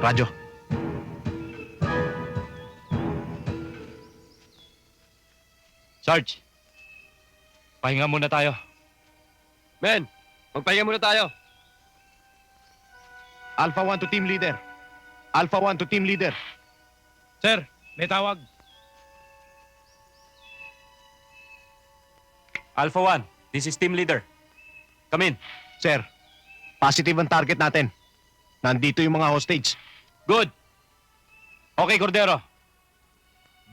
Radyo. Sarge, pahinga muna tayo. Men, magpahinga muna tayo. Alpha 1 to team leader. Alpha 1 to team leader. Sir, may tawag. Alpha 1, this is team leader. Come in. Sir, positive ang target natin. Nandito yung mga hostage. Good. Okay, Cordero.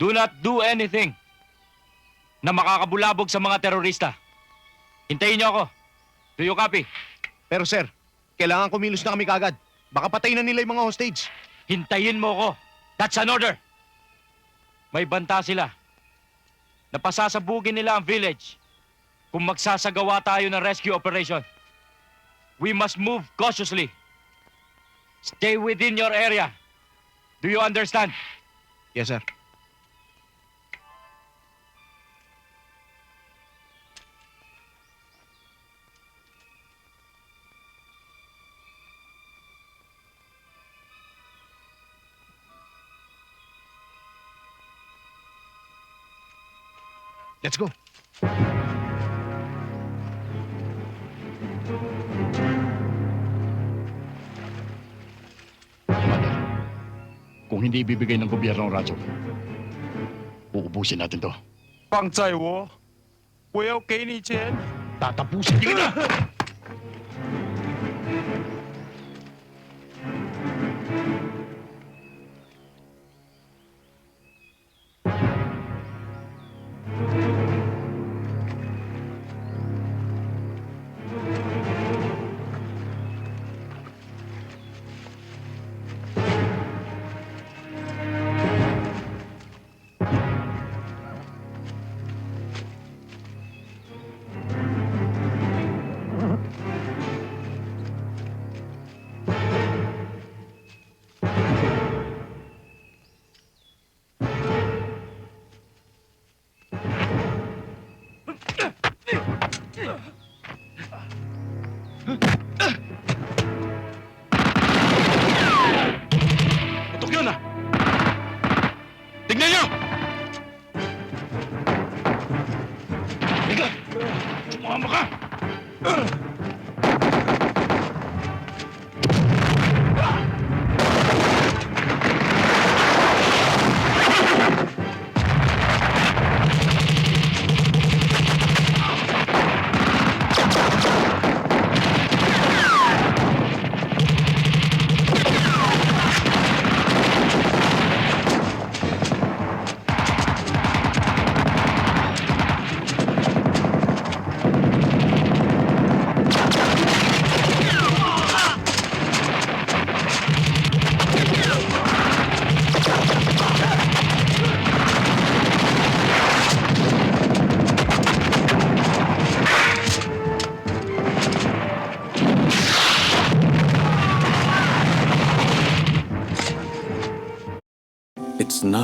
Do not do anything na makakabulabog sa mga terorista. Hintayin niyo ako. Do you copy? Pero sir, kailangan kumilos na kami kagad. Baka patay na nila yung mga hostage. Hintayin mo ko. That's an order. May banta sila. Napasasabugin nila ang village kung magsasagawa tayo ng rescue operation. We must move cautiously. Stay within your area. Do you understand? Yes, sir. Let's go. Kung hindi ibibigay ng gobyerno ang radyo, uubusin natin to. 放在我，我要给你钱。 Tatapusin kita! Putok yun ah! Tignan nyo! Higa! Sumama ka! It's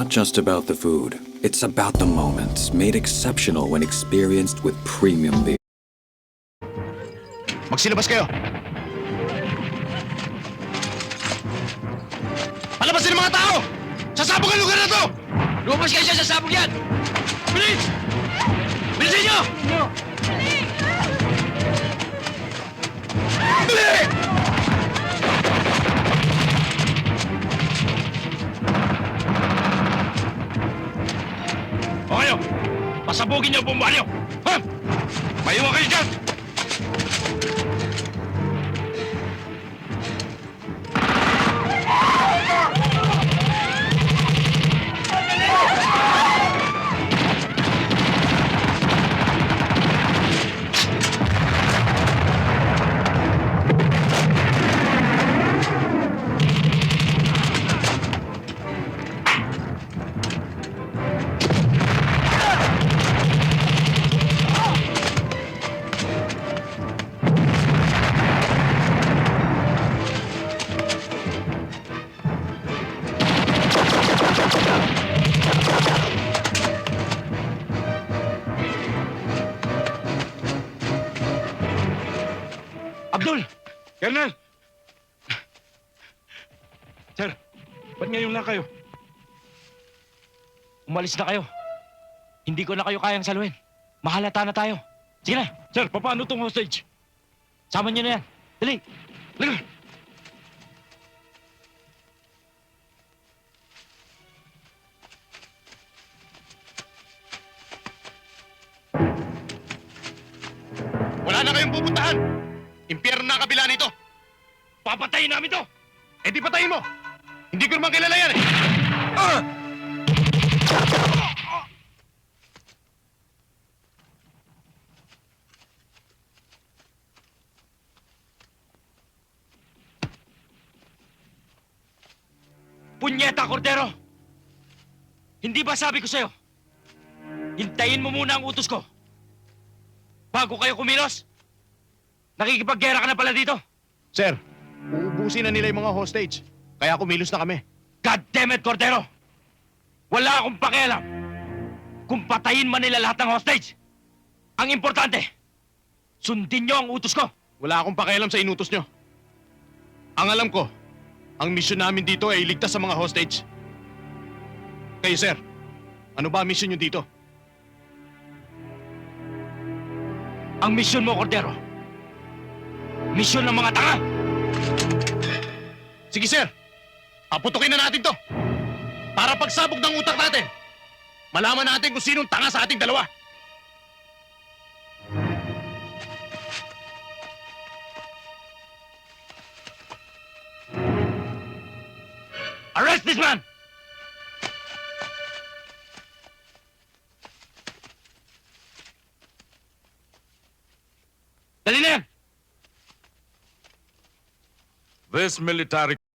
not just about the food. It's about the moments made exceptional when experienced with premium beer. Magsilabas kayo! Palabasin ang mga tao! Sasabog ang lugar na to! Lumabas kayo siya sa sabog yan! Bilis! Bilisin niyo! O pasabugin niyo ang bombaryo. Ha? Mayunga kayo dyan! Abdul! Colonel! Sir, Ba't ngayon lang kayo? Umalis na kayo. Hindi ko na kayo kayang saluhin. Mahalata na tayo. Sige na. Sir, paano tong hostage? Sama niyo na yan. Dali. Dali. Wala na kayong pupuntahan. Impyerno na kabila nito. Papatayin namin to! Eh di patayin mo. Hindi ko naman kilala yan eh. Punyeta, Cordero! Hindi ba sabi ko sa'yo? Hintayin mo muna ang utos ko. Bago kayo kumilos. Nakikipaggera ka na pala dito. Sir, uubusin na nila yung mga hostage. Kaya kumilos na kami. God damn it, Cordero! Wala akong pakialam kung patayin man nila lahat ng hostage. Ang importante, sundin nyo ang utos ko. Wala akong pakialam sa inutos nyo. Ang alam ko, ang misyon namin dito ay iligtas sa mga hostage. Kayo, sir, ano ba ang misyon nyo dito? Ang misyon mo, Cordero. Misyon ng mga tanga. Sige, sir. Paputukin na natin to. Para pagsabog ng utak natin, malaman natin kung sinong tanga sa ating dalawa. Arrest this man! Dali na yan! This military